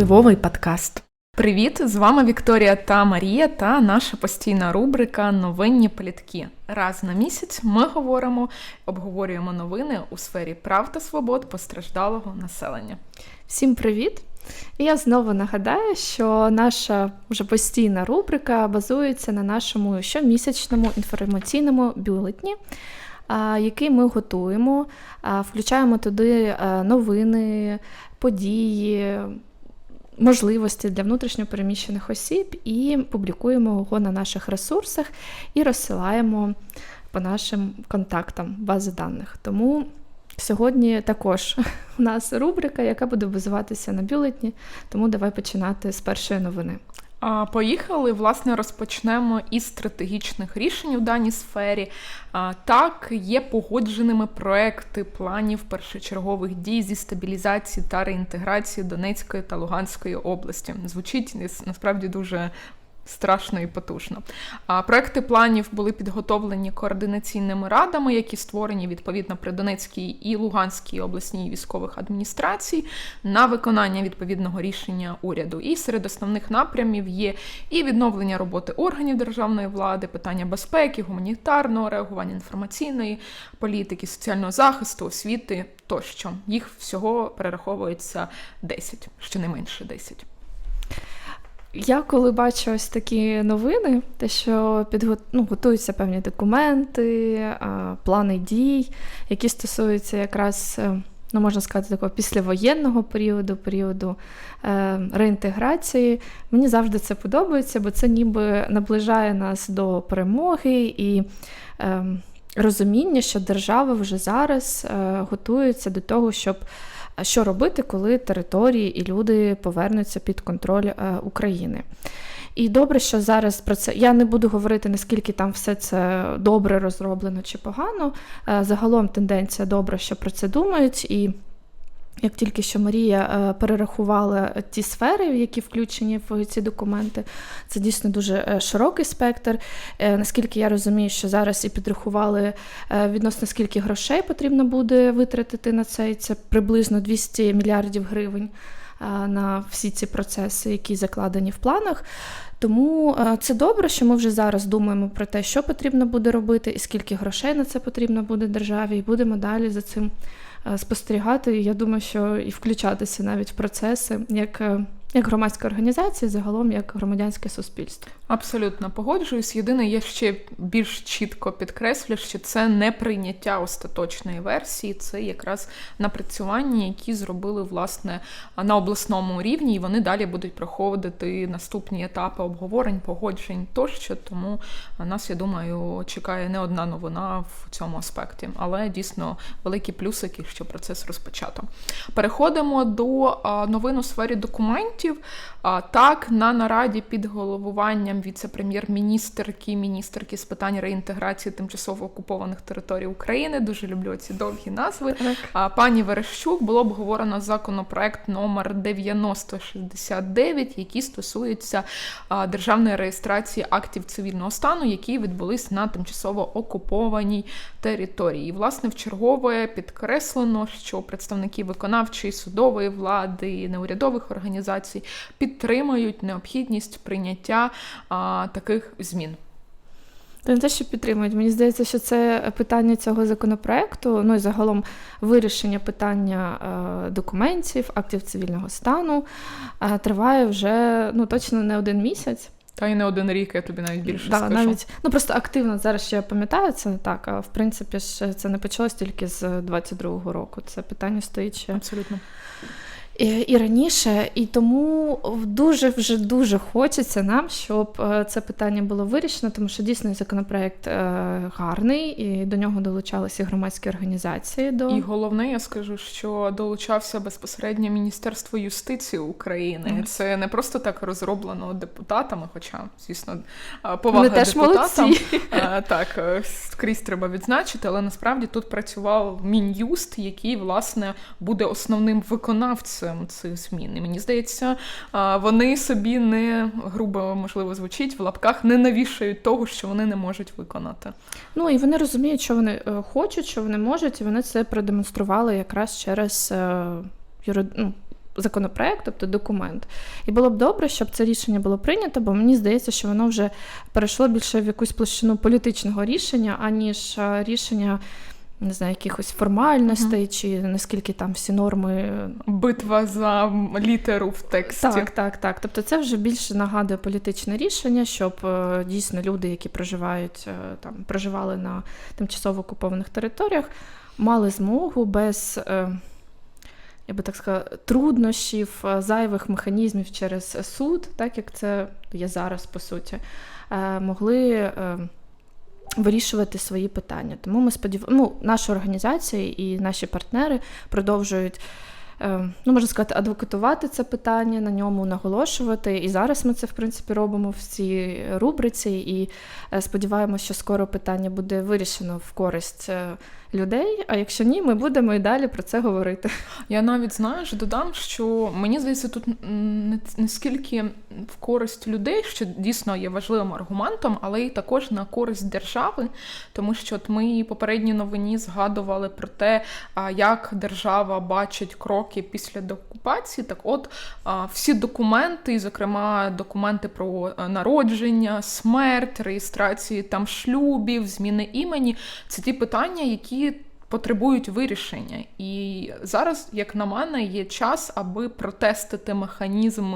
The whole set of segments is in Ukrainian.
Впливовий подкаст. Привіт! З вами Вікторія та Марія та наша постійна рубрика Новинні плітки. Раз на місяць ми говоримо, обговорюємо новини у сфері прав та свобод постраждалого населення. Всім привіт! І я знову нагадаю, що наша вже постійна рубрика базується на нашому щомісячному інформаційному бюлетні, який ми готуємо, включаємо туди новини, події, можливості для внутрішньопереміщених осіб і публікуємо його на наших ресурсах і розсилаємо по нашим контактам бази даних. Тому сьогодні також у нас рубрика, яка буде базуватися на бюлетні, тому давай починати з першої новини. Поїхали, власне, розпочнемо із стратегічних рішень у даній сфері. Так, є погодженими проекти планів першочергових дій зі стабілізації та реінтеграції Донецької та Луганської області. Звучить насправді дуже страшно і потужно. А проекти планів були підготовлені координаційними радами, які створені відповідно при Донецькій і Луганській обласній військових адміністрацій на виконання відповідного рішення уряду. І серед основних напрямів є і відновлення роботи органів державної влади, питання безпеки, гуманітарного реагування інформаційної політики, соціального захисту, освіти тощо. Їх всього перераховується 10, щонайменше 10. Я коли бачу ось такі новини, те, що підго... ну, готуються певні документи, плани дій, які стосуються якраз, е, ну можна сказати, такого післявоєнного періоду, періоду е, реінтеграції, мені завжди це подобається, бо це ніби наближає нас до перемоги і е, розуміння, що держава вже зараз е, готується до того, щоб що робити, коли території і люди повернуться під контроль е, України. І добре, що зараз про це я не буду говорити, наскільки там все це добре розроблено чи погано. Е, загалом тенденція добра, що про це думають. і як тільки що Марія е, перерахувала ті сфери, які включені в ці документи, це дійсно дуже е, широкий спектр. Е, наскільки я розумію, що зараз і підрахували відносно скільки грошей потрібно буде витратити на це, це приблизно 200 мільярдів гривень на всі ці процеси, які закладені в планах. Тому це добре, що ми вже зараз думаємо про те, що потрібно буде робити, і скільки грошей на це потрібно буде державі, і будемо далі за цим. Е, спостерігати. Я думаю, що і включатися навіть в процеси як е, як громадська організація, загалом як громадянське суспільство. Абсолютно погоджуюсь. Єдине, я ще більш чітко підкреслю, що це не прийняття остаточної версії, це якраз напрацювання, які зробили власне на обласному рівні, і вони далі будуть проходити наступні етапи обговорень, погоджень тощо. Тому нас, я думаю, чекає не одна новина в цьому аспекті, але дійсно великі плюсики, що процес розпочато. Переходимо до новин у сфері документів. Так, на нараді під головуванням віце-прем'єр-міністрки, міністерки з питань реінтеграції тимчасово окупованих територій України. Дуже люблю ці довгі назви. Так. Пані Верещук було обговорено законопроект номер 9069, який стосується державної реєстрації актів цивільного стану, які відбулись на тимчасово окупованій території. І, власне, в чергове підкреслено, що представники виконавчої судової влади, неурядових організацій організацій підтримують необхідність прийняття а, таких змін. Та не те, що підтримують. Мені здається, що це питання цього законопроекту, ну і загалом вирішення питання е, документів, актів цивільного стану е, триває вже ну, точно не один місяць. Та й не один рік, я тобі навіть більше да, скажу. навіть ну просто активно зараз ще я пам'ятаю це не так. А в принципі, ж це не почалось тільки з 22-го року. Це питання стоїть ще абсолютно і раніше, і тому дуже вже дуже хочеться нам, щоб е, це питання було вирішено, тому що дійсно законопроект е, гарний, і до нього долучалися громадські організації. До і головне, я скажу, що долучався безпосередньо Міністерство юстиції України. Mm. Це не просто так розроблено депутатами, хоча, звісно, е, повага Вони теж депутатам молодці. так скрізь треба відзначити, але насправді тут працював мін'юст, який власне буде основним виконавцем цих змін. І мені здається, вони собі не грубо можливо звучить в лапках, не навішають того, що вони не можуть виконати. Ну і вони розуміють, що вони е, хочуть, що вони можуть, і вони це продемонстрували якраз через е, юрид... ну, законопроект, тобто документ. І було б добре, щоб це рішення було прийнято, бо мені здається, що воно вже перейшло більше в якусь площину політичного рішення, аніж е, рішення. Не знаю, якихось формальностей, чи наскільки там всі норми Битва за літеру в тексті. так, так, так. Тобто це вже більше нагадує політичне рішення, щоб е, дійсно люди, які проживають е, там, проживали на тимчасово окупованих територіях, мали змогу без. е, Я би так сказала, труднощів, е, зайвих механізмів через суд, так як це є зараз по суті, е, могли е, вирішувати свої питання. Тому ми сподіваємося, ну, наша організація і наші партнери продовжують е, ну, можна сказати, адвокатувати це питання, на ньому наголошувати. І зараз ми це, в принципі, робимо в цій рубриці, і е, сподіваємося, що скоро питання буде вирішено в користь е, людей. А якщо ні, ми будемо і далі про це говорити. Я навіть знаєш, додам, що мені здається, тут не скільки в користь людей, що дійсно є важливим аргументом, але й також на користь держави, тому що от ми попередній новині згадували про те, як держава бачить кроки після деокупації. Так, от всі документи, зокрема, документи про е, народження, смерть, реєстрації там шлюбів, зміни імені, це ті питання, які потребують вирішення. І зараз, як на мене, є час, аби протестити механізм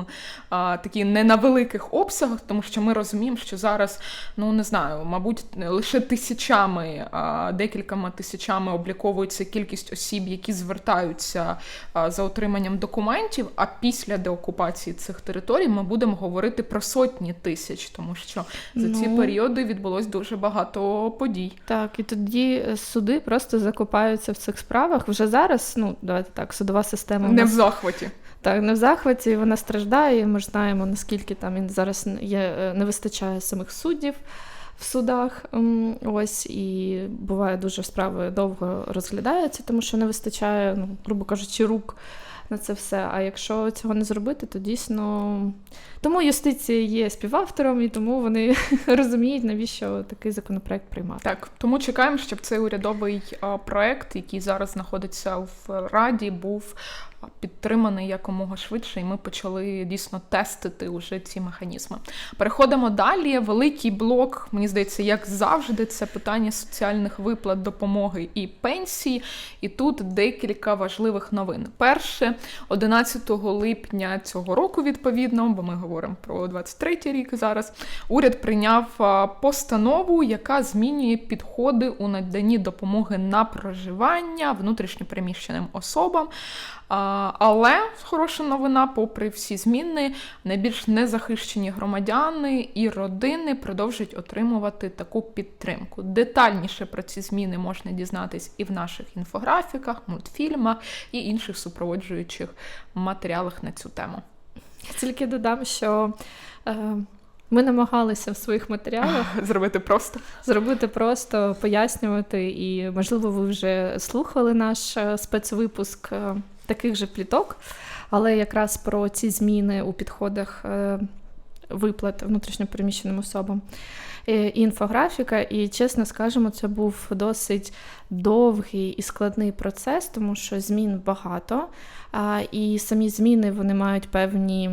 а, такий не на великих обсягах, тому що ми розуміємо, що зараз, ну не знаю, мабуть, лише тисячами, а, декількома тисячами обліковується кількість осіб, які звертаються а, за отриманням документів. А після деокупації цих територій ми будемо говорити про сотні тисяч, тому що за ці Ну. періоди відбулось дуже багато подій. Так, і тоді е, суди просто закопаються в цих справах. Вже зараз, ну давайте так, судова система не Не в захваті. Так, не в захваті, вона страждає. Ми ж знаємо, наскільки там зараз є, е, не вистачає самих суддів в судах. Ось і буває дуже справи довго розглядаються, тому що не вистачає, ну, грубо кажучи, рук на це все. А якщо цього не зробити, то дійсно. Тому юстиція є співавтором, і тому вони розуміють, навіщо такий законопроект приймати. Так, тому чекаємо, щоб цей урядовий проект, який зараз знаходиться в Раді, був підтриманий якомога швидше, і ми почали дійсно тестити уже ці механізми. Переходимо далі. Великий блок, мені здається, як завжди, це питання соціальних виплат, допомоги і пенсії. І тут декілька важливих новин. Перше, 11 липня цього року, відповідно, бо ми говоримо про 23 рік зараз. Уряд прийняв постанову, яка змінює підходи у наданні допомоги на проживання внутрішньопереміщеним особам. Але хороша новина, попри всі зміни, найбільш незахищені громадяни і родини продовжують отримувати таку підтримку. Детальніше про ці зміни можна дізнатись і в наших інфографіках, мультфільмах і інших супроводжуючих матеріалах на цю тему. Тільки додам, що е, ми намагалися в своїх матеріалах Зробити просто. зробити просто, пояснювати, і можливо, ви вже слухали наш е, спецвипуск е, таких же пліток, але якраз про ці зміни у підходах е, виплат внутрішньопереміщеним особам. Е, інфографіка, і чесно скажемо, це був досить довгий і складний процес, тому що змін багато. І самі зміни вони мають певні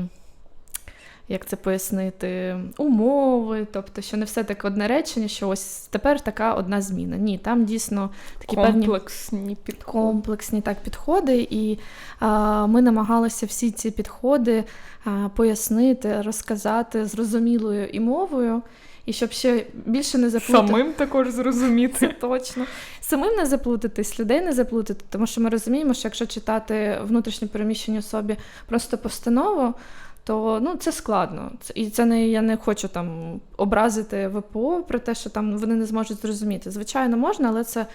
як це пояснити, умови, тобто, що не все так одне речення, що ось тепер така одна зміна. Ні, там дійсно такі певні Комплексні підходи. комплексні так підходи, і а, ми намагалися всі ці підходи а, пояснити, розказати зрозумілою і мовою, і щоб ще більше не заплутати. Самим також зрозуміти. Точно. Самим не заплутатись, людей не заплутати, тому що ми розуміємо, що якщо читати внутрішньо переміщеній особі просто постанову, то ну, це складно. І це не я не хочу там образити ВПО про те, що там вони не зможуть зрозуміти. Звичайно, можна, але це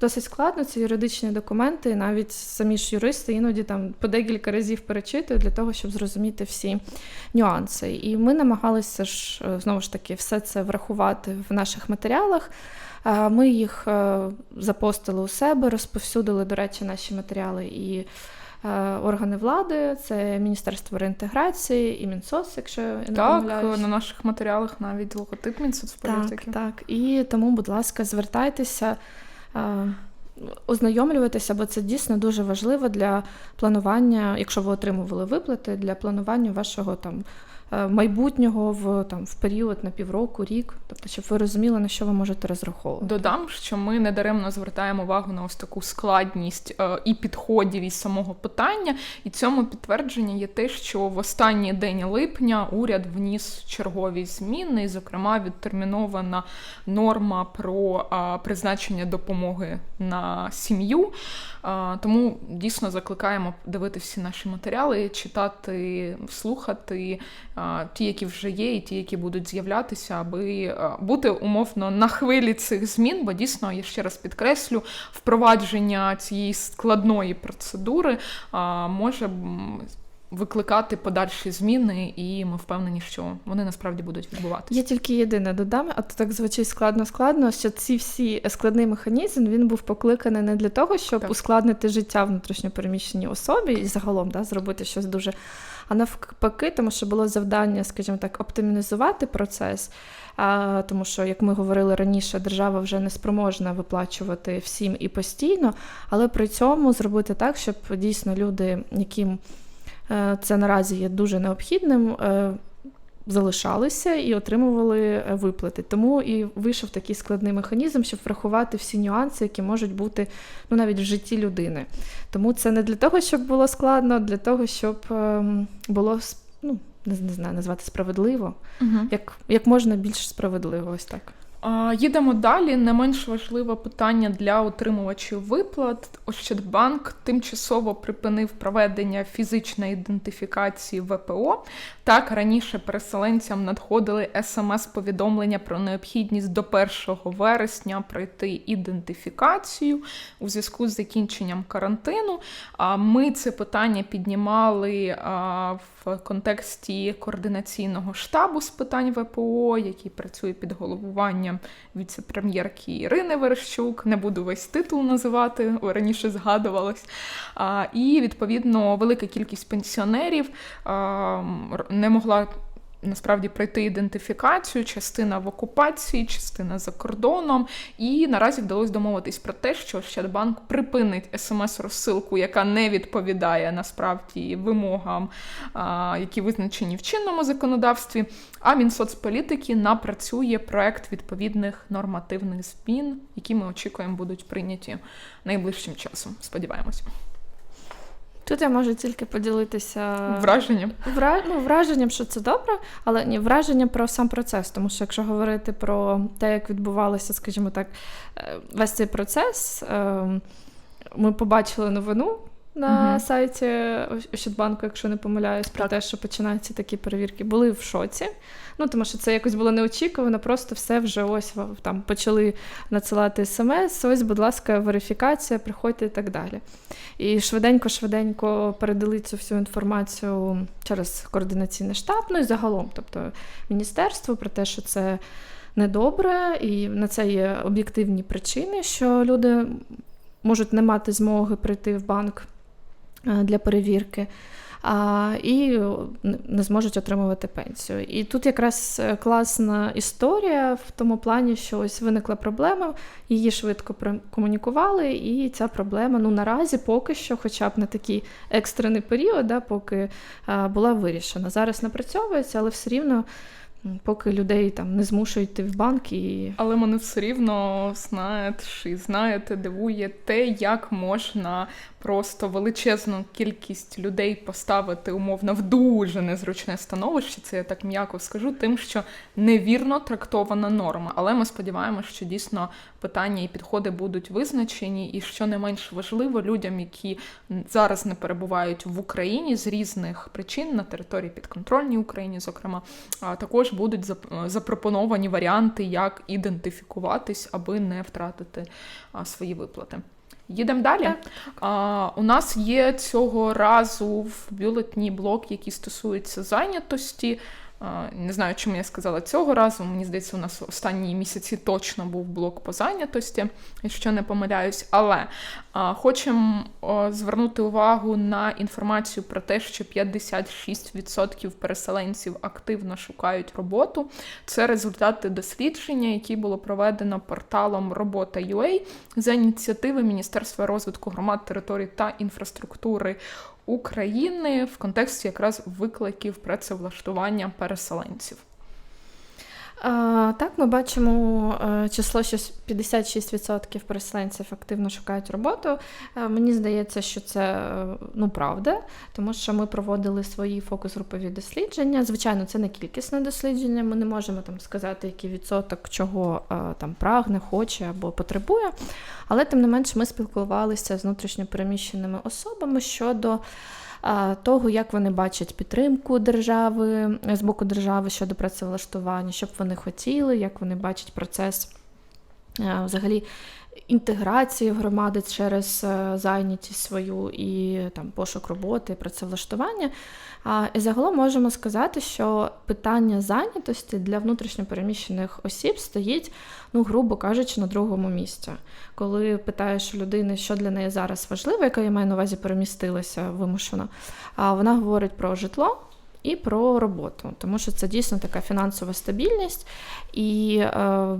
досить складно. Це юридичні документи, навіть самі ж юристи іноді там по декілька разів перечитують для того, щоб зрозуміти всі нюанси. І ми намагалися ж е, знову ж таки все це врахувати в наших матеріалах. Е, Ми їх е, запостили у себе, розповсюдили, до речі, наші матеріали і органи влади, це Міністерство реінтеграції і Мінсоц, якщо я не Так, помиляюсь. на наших матеріалах навіть логотип Так, Мінсоцполітики. так. І тому, будь ласка, звертайтеся. Е, ознайомлюватися, бо це дійсно дуже важливо для планування, якщо ви отримували виплати, для планування вашого там. Е, Майбутнього в там в період на півроку, рік, тобто, щоб ви розуміли, на що ви можете розраховувати. Додам, що ми недаремно звертаємо увагу на ось таку складність е, і підходівість самого питання, і цьому підтвердження є те, що в останній день липня уряд вніс чергові зміни, і, зокрема, відтермінована норма про е, призначення допомоги на сім'ю. Тому дійсно закликаємо дивити всі наші матеріали, читати, слухати ті, які вже є, і ті, які будуть з'являтися, аби бути умовно на хвилі цих змін, бо дійсно я ще раз підкреслю, впровадження цієї складної процедури може викликати подальші зміни, і ми впевнені, що вони насправді будуть відбуватися. Я тільки єдине додам, а то так звучить складно-складно, що ці всі складний механізм він був покликаний не для того, щоб Так. ускладнити життя внутрішньопереміщеній особі і загалом да, зробити щось дуже. А навпаки, тому що було завдання, скажімо так, оптимізувати процес. А, тому що, як ми говорили раніше, держава вже не спроможна виплачувати всім і постійно, але при цьому зробити так, щоб дійсно люди, яким е, це наразі є дуже необхідним, е, залишалися і отримували е, виплати. Тому і вийшов такий складний механізм, щоб врахувати всі нюанси, які можуть бути ну, навіть в житті людини. Тому це не для того, щоб було складно, а для того, щоб ем, було ну, не знаю, назвати справедливо, Угу. як, як можна більш справедливо, ось так. Їдемо далі. Не менш важливе питання для отримувачів виплат. Ощадбанк тимчасово припинив проведення фізичної ідентифікації ВПО. Так раніше переселенцям надходили смс-повідомлення про необхідність до 1 вересня пройти ідентифікацію у зв'язку з закінченням карантину. Ми це питання піднімали в контексті координаційного штабу з питань ВПО, який працює під головуванням віце-прем'єрки Ірини Верещук. Не буду весь титул називати, раніше згадувалось. І відповідно велика кількість пенсіонерів р- не могла. Насправді пройти ідентифікацію, частина в окупації, частина за кордоном. І наразі вдалося домовитись про те, що Ощадбанк припинить смс-розсилку, яка не відповідає насправді вимогам, які визначені в чинному законодавстві. А Мінсоцполітики напрацює проект відповідних нормативних змін, які ми очікуємо будуть прийняті найближчим часом. Сподіваємось. Тут я можу тільки поділитися враженням. Вра... Ну, враженням, що це добре, але ні, враження про сам процес. Тому що якщо говорити про те, як відбувалося, скажімо так, е, весь цей процес, е, ми побачили новину. На Мгм. сайті Ощадбанку, якщо не помиляюсь, про Так. те, що починаються такі перевірки, були в шоці. Ну тому що це якось було неочікувано, просто все вже ось там почали надсилати смс. Ось, будь ласка, верифікація, приходьте і так далі. І швиденько-швиденько передали цю всю інформацію через координаційний штаб, ну і загалом, тобто міністерство про те, що це недобре, і на це є об'єктивні причини, що люди можуть не мати змоги прийти в банк для перевірки. А, і не- зможуть отримувати пенсію. І тут якраз е, класна історія в тому плані, що ось виникла проблема, її швидко комунікували, і ця проблема ну наразі поки що, хоча б на такий екстрений період, да, поки а, була вирішена. Зараз напрацьовується, але все рівно, поки людей там не змушують йти в банк і Але мене все рівно знаєте, знаєте, дивує те, як можна просто величезну кількість людей поставити умовно в дуже незручне становище. Це я так м'яко скажу, тим, що невірно трактована норма. Але ми сподіваємося, що дійсно питання і підходи будуть визначені, і що не менш важливо людям, які зараз не перебувають в Україні з різних причин на території підконтрольній Україні, зокрема, а також будуть запропоновані варіанти, як ідентифікуватись, аби не втратити свої виплати. Їдемо далі. Так. А, у нас є цього разу в бюлетні блок, який стосується зайнятості. Не знаю, чому я сказала цього разу. Мені здається, у нас останні місяці точно був блок по зайнятості, якщо не помиляюсь. Але хочемо звернути увагу на інформацію про те, що 56% переселенців активно шукають роботу. Це результати дослідження, які було проведено порталом Робота.ua за ініціативи Міністерства розвитку громад, територій та інфраструктури України в контексті якраз викликів працевлаштування переселенців. Так, ми бачимо е, число, що 56% переселенців активно шукають роботу. Е, Мені здається, що це е, ну, правда, тому що ми проводили свої фокус-групові дослідження. Звичайно, це не кількісне дослідження. Ми не можемо там сказати, який відсоток чого там прагне, хоче або потребує. Але тим не менш, ми спілкувалися з внутрішньопереміщеними особами щодо того, як вони бачать підтримку держави з боку держави щодо працевлаштування, що б вони хотіли, як вони бачать процес взагалі інтеграції громади через е, зайнятість свою і там пошук роботи, працевлаштування. І загалом можемо сказати, що питання зайнятості для внутрішньопереміщених осіб стоїть, ну, грубо кажучи, на другому місці. Коли питаєш людини, що для неї зараз важливо, яка я маю на увазі перемістилася вимушено, вона говорить про житло. І про роботу, тому що це дійсно така фінансова стабільність, і, е,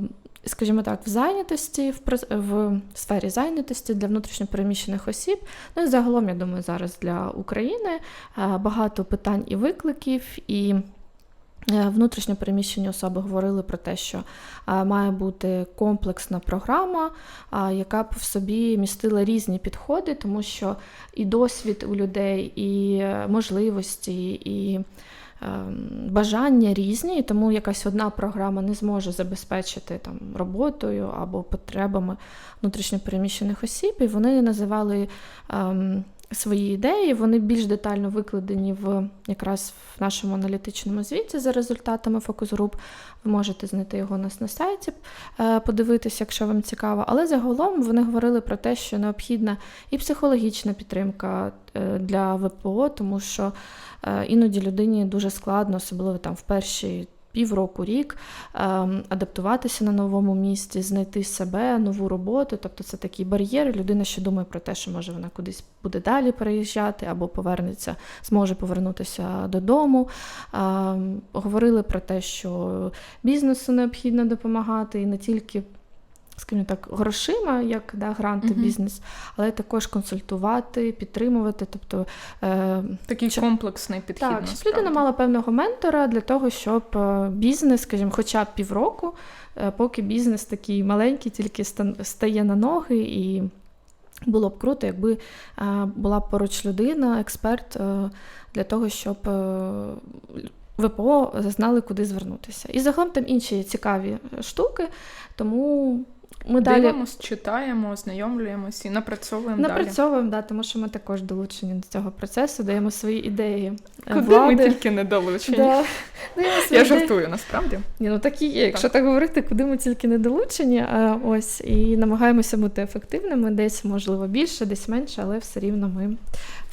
скажімо так, в зайнятості, в, в сфері зайнятості для внутрішньопереміщених осіб, ну і загалом, я думаю, зараз для України е, багато питань і викликів, і е, внутрішньо переміщені особи говорили про те, що е, має бути комплексна програма, яка б в собі містила різні підходи, тому що і досвід у людей, і можливості, і бажання різні, і тому якась одна програма не зможе забезпечити там роботою або потребами внутрішньопереміщених осіб. І вони називали ем, свої ідеї. Вони більш детально викладені в якраз в нашому аналітичному звіті за результатами фокус-груп. Ви можете знайти його у нас на сайті, е, подивитися, якщо вам цікаво. Але загалом вони говорили про те, що необхідна і психологічна підтримка е, для ВПО, тому що е, іноді людині дуже складно, особливо там в перші. Півроку, рік ем, адаптуватися на новому місці, знайти себе, нову роботу. Тобто це такий бар'єр. Людина ще думає про те, що може вона кудись буде далі переїжджати, або повернеться, зможе повернутися додому. Ем, говорили про те, що бізнесу необхідно допомагати, і не тільки, скажімо так, грошима, як да, гранти Мгм. бізнес, але також консультувати, підтримувати. Тобто е, Такий Щоб- комплексний підхід. так, щоб людина мала певного ментора для того, щоб е, бізнес, скажімо, хоча б півроку, е, поки бізнес такий маленький, тільки стає на ноги, і було б круто, якби е, була поруч людина, експерт для того, щоб ВПО знали, куди звернутися. І загалом там інші цікаві штуки, тому ми далі. Дивимось, читаємо, ознайомлюємось і напрацьовуємо далі. Напрацьовуємо, да, тому що ми також долучені до цього процесу, даємо свої ідеї. е, Куди влади. ми тільки не долучені. Да. Даємо свої Я ідеї. жартую насправді. Ні, ну так і є. Якщо так говорити, куди ми тільки не долучені, а ось і намагаємося бути ефективними, десь можливо більше, десь менше, але все рівно ми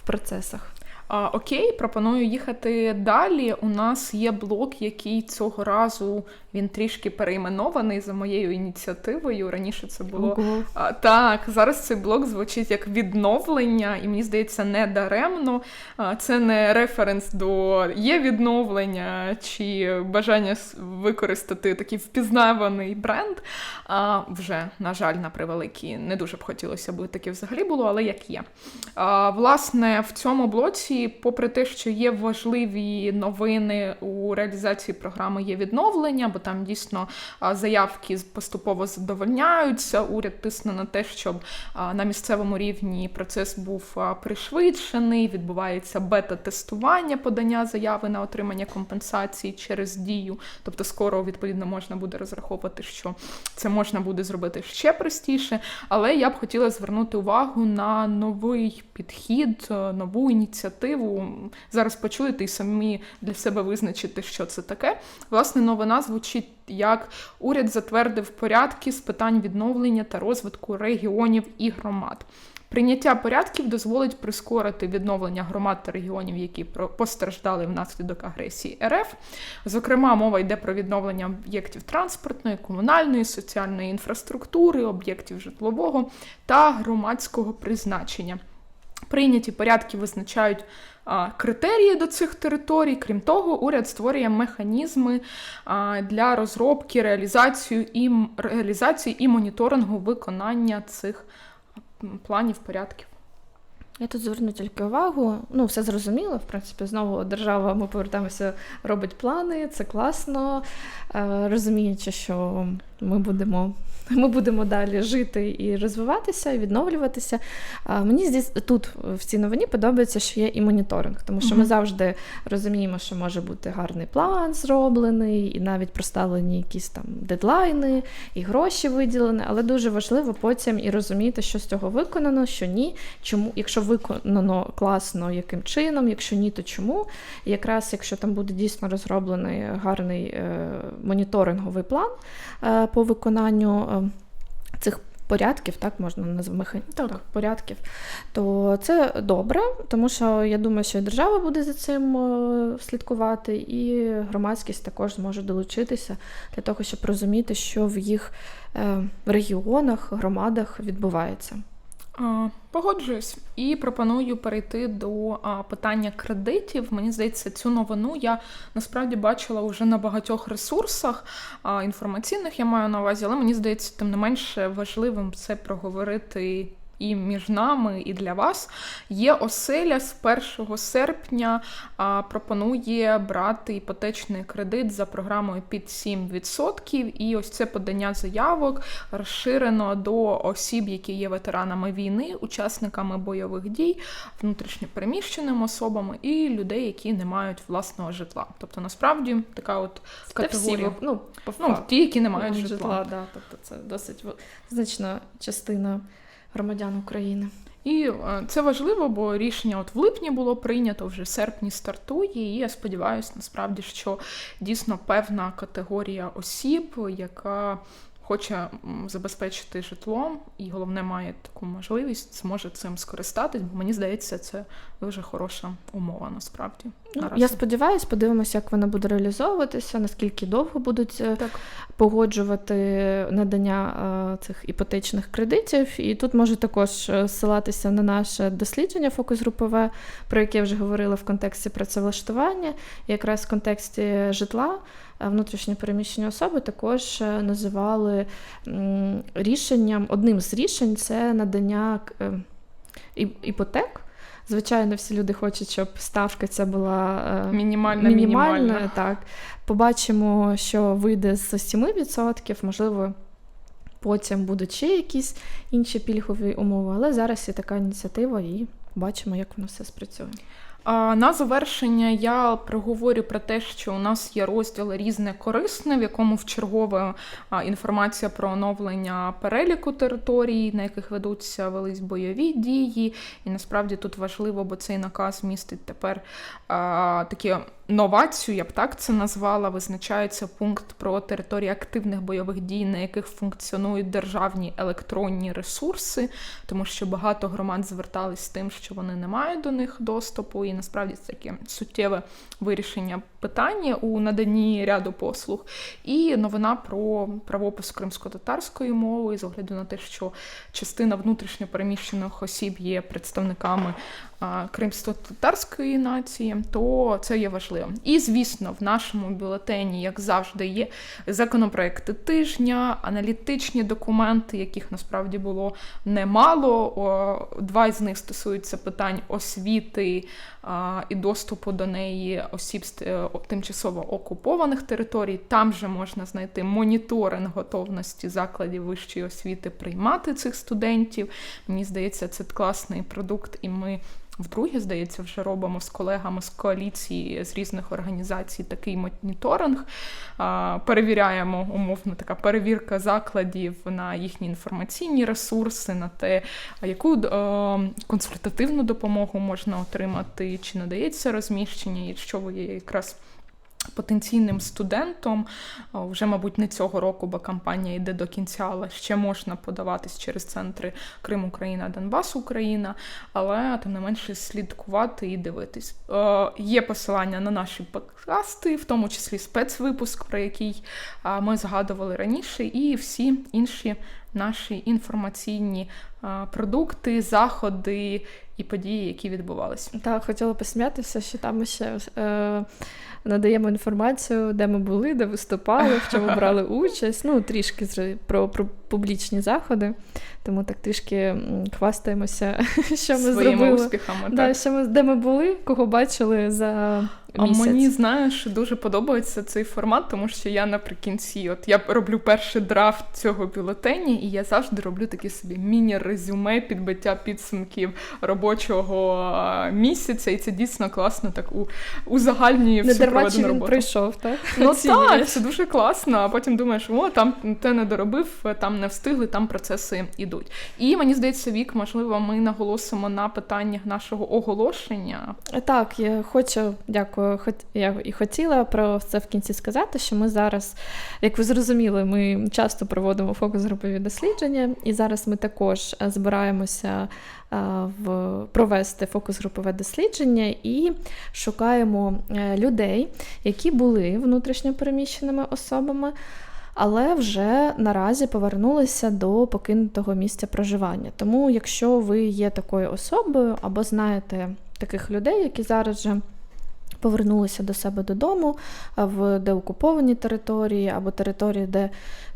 в процесах. А, окей, пропоную їхати далі. У нас є блок, який цього разу він трішки перейменований за моєю ініціативою. Раніше це було Ого. А, так, зараз цей блок звучить як відновлення, і мені здається, не даремно. А, Це не референс до є відновлення чи бажання використати такий впізнаваний бренд. А, Вже, на жаль, на превеликий, не дуже б хотілося, аби таке взагалі було, але як є. А, Власне, в цьому блоці, попри те, що є важливі новини у реалізації програми є відновлення, бо там дійсно заявки поступово задовольняються. Уряд тисне на те, щоб на місцевому рівні процес був пришвидшений. Відбувається бета-тестування подання заяви на отримання компенсації через дію. Тобто, скоро відповідно можна буде розраховувати, що це можна буде зробити ще простіше. Але я б хотіла звернути увагу на новий підхід, нову ініціативу. Зараз почуєте і самі для себе визначите, що це таке. Власне, новина звучить як уряд затвердив порядки з питань відновлення та розвитку регіонів і громад. Прийняття порядків дозволить прискорити відновлення громад та регіонів, які постраждали внаслідок агресії РФ. Зокрема, мова йде про відновлення об'єктів транспортної, комунальної, соціальної інфраструктури, об'єктів житлового та громадського призначення. Прийняті порядки визначають критерії до цих територій. Крім того, уряд створює механізми для розробки, реалізації і, реалізації і моніторингу виконання цих планів порядків. Я тут зверну тільки увагу. Ну, все зрозуміло. В принципі, знову держава, ми повертаємося, робить плани, це класно. Е, розуміючи, що ми будемо, ми будемо далі жити і розвиватися, і відновлюватися. А мені здесь, тут в цій новині подобається, що є і моніторинг, тому що ми завжди розуміємо, що може бути гарний план зроблений, і навіть проставлені якісь там дедлайни, і гроші виділені, але дуже важливо потім і розуміти, що з цього виконано, що ні. Чому, якщо виконано класно, яким чином, якщо ні, то чому? І якраз якщо там буде дійсно розроблений гарний е, моніторинговий план е, по виконанню е, цих. Порядків, так можна назвати так, порядків, то це добре, тому що я думаю, що і держава буде за цим е, слідкувати, і громадськість також зможе долучитися для того, щоб розуміти, що в їх е, регіонах, громадах відбувається. Погоджуюсь і пропоную перейти до питання кредитів. Мені здається, цю новину я насправді бачила вже на багатьох ресурсах інформаційних, я маю на увазі, але мені здається, тим не менше важливим це проговорити. І між нами, і для вас є оселя з 1 серпня пропонує брати іпотечний кредит за програмою під 7%. І ось це подання заявок розширено до осіб, які є ветеранами війни, учасниками бойових дій, внутрішньо переміщеними особами і людей, які не мають власного житла. Тобто, насправді така от категорія. Всі, ну, Ну, ті, які не мають Мають житла. да, тобто це досить значна частина громадян України. І е, це важливо, бо рішення от в липні було прийнято, вже в серпні стартує. І я сподіваюся, насправді, що дійсно певна категорія осіб, яка хоче забезпечити житлом, і головне має таку можливість, зможе цим скористатись, бо мені здається, це дуже хороша умова насправді. Ну, наразі. я сподіваюся, подивимося, як вона буде реалізовуватися, наскільки довго будуть е, Так. погоджувати надання е, цих іпотечних кредитів. І тут можу також е, ссилатися на наше дослідження фокус групове, про яке я вже говорила в контексті працевлаштування, і якраз в контексті житла. Внутрішньо переміщені особи також називали рішенням, одним з рішень це надання іпотек. Звичайно, всі люди хочуть, щоб ставка ця була е, Мінімальна, мінімальна. мінімальна. Так. Побачимо, що вийде з 7%, можливо, потім будуть ще якісь інші пільгові умови, але зараз є така ініціатива і бачимо, як воно все спрацює. На завершення я проговорю про те, що у нас є розділ різне корисне, в якому вчергове інформація про оновлення переліку територій, на яких ведуться велись бойові дії. І насправді тут важливо, бо цей наказ містить тепер такі новацію, я б так це назвала. Визначається пункт про території активних бойових дій, на яких функціонують державні електронні ресурси, тому що багато громад звертались з тим, що вони не мають до них доступу, і насправді це таке суттєве вирішення питання у наданні ряду послуг. І новина про правопис кримсько-татарської мови, з огляду на те, що частина внутрішньо переміщених осіб є представниками кримсько-татарської нації, то це є важливо. І звісно, в нашому бюлетені, як завжди, є законопроекти тижня, аналітичні документи, яких насправді було немало. Два з них стосуються питань освіти і доступу до неї осіб е, тимчасово окупованих територій. Там же можна знайти моніторинг готовності закладів вищої освіти приймати цих студентів. Мені здається, це класний продукт, і ми. Вдруге, здається, вже робимо з колегами з коаліції з різних організацій такий моніторинг. Перевіряємо умовно така перевірка закладів на їхні інформаційні ресурси, на те, яку е, консультативну допомогу можна отримати, чи надається розміщення, і що ви якраз потенційним студентом. Вже, мабуть, не цього року, бо кампанія йде до кінця, але ще можна подаватись через центри Крим Україна, Донбас Україна, але тим не менше слідкувати і дивитись. Є посилання на наші подкасти, в тому числі спецвипуск, про який ми згадували раніше, і всі інші наші інформаційні продукти, заходи і події, які відбувалися. Так, хотіла посміятися, що там ще е, надаємо інформацію, де ми були, де виступали, в чому брали участь. Ну, трішки про, про публічні заходи. Тому так трішки хвастаємося, що ми своїми зробили. успіхами. Да, так. що ми, де ми були, кого бачили за А мені знаєш, дуже подобається цей формат, тому що я наприкінці, от я роблю перший драфт цього бюлетені, і я завжди роблю такі собі міні-резюме, підбиття підсумків робочого місяця, і це дійсно класно так у, узагальнює всю дарма проведену він роботу. прийшов, так? Ну Оцінюєш. так, це дуже класно. А потім думаєш, о, там те не доробив, там не встигли, там процеси йдуть. І мені здається, вік, можливо, ми наголосимо на питаннях нашого оголошення. Так, я хочу, дякую. Хот, я і хотіла про це в кінці сказати, що ми зараз, як ви зрозуміли, ми часто проводимо фокус-групові дослідження, і зараз ми також е, збираємося е, в провести фокус-групове дослідження і шукаємо е, людей, які були внутрішньо переміщеними особами. Але вже наразі повернулися до покинутого місця проживання. Тому, якщо ви є такою особою або знаєте таких людей, які зараз вже повернулися до себе додому в деокуповані території або території, де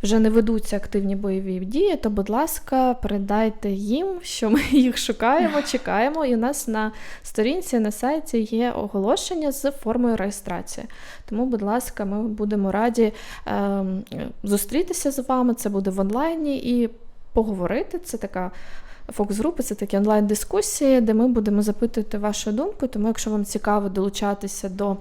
вже не ведуться активні бойові дії, то, будь ласка, передайте їм, що ми їх шукаємо, чекаємо. І у нас на сторінці на сайті є оголошення з формою реєстрації. Тому, будь ласка, ми будемо раді ем, зустрітися з вами. Це буде в онлайні і поговорити. Це така. Фокус-групи це такі онлайн-дискусії, де ми будемо запитувати вашу думку. Тому, якщо вам цікаво долучатися до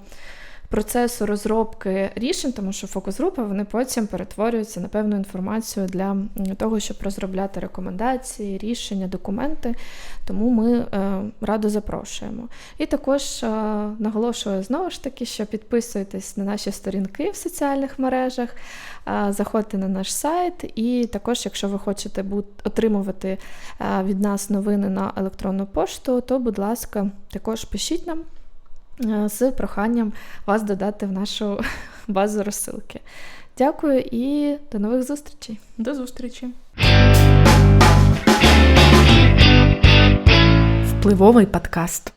процесу розробки рішень, тому що фокус-групи вони потім перетворюються на певну інформацію для того, щоб розробляти рекомендації, рішення, документи. Тому ми е, радо запрошуємо. І також е, наголошую знову ж таки, що підписуйтесь на наші сторінки в соціальних мережах, е, заходьте на наш сайт, і також, якщо ви хочете отримувати від нас новини на електронну пошту, то, будь ласка, також пишіть нам з проханням вас додати в нашу базу розсилки. Дякую і до нових зустрічей! До зустрічі! Впливовий подкаст.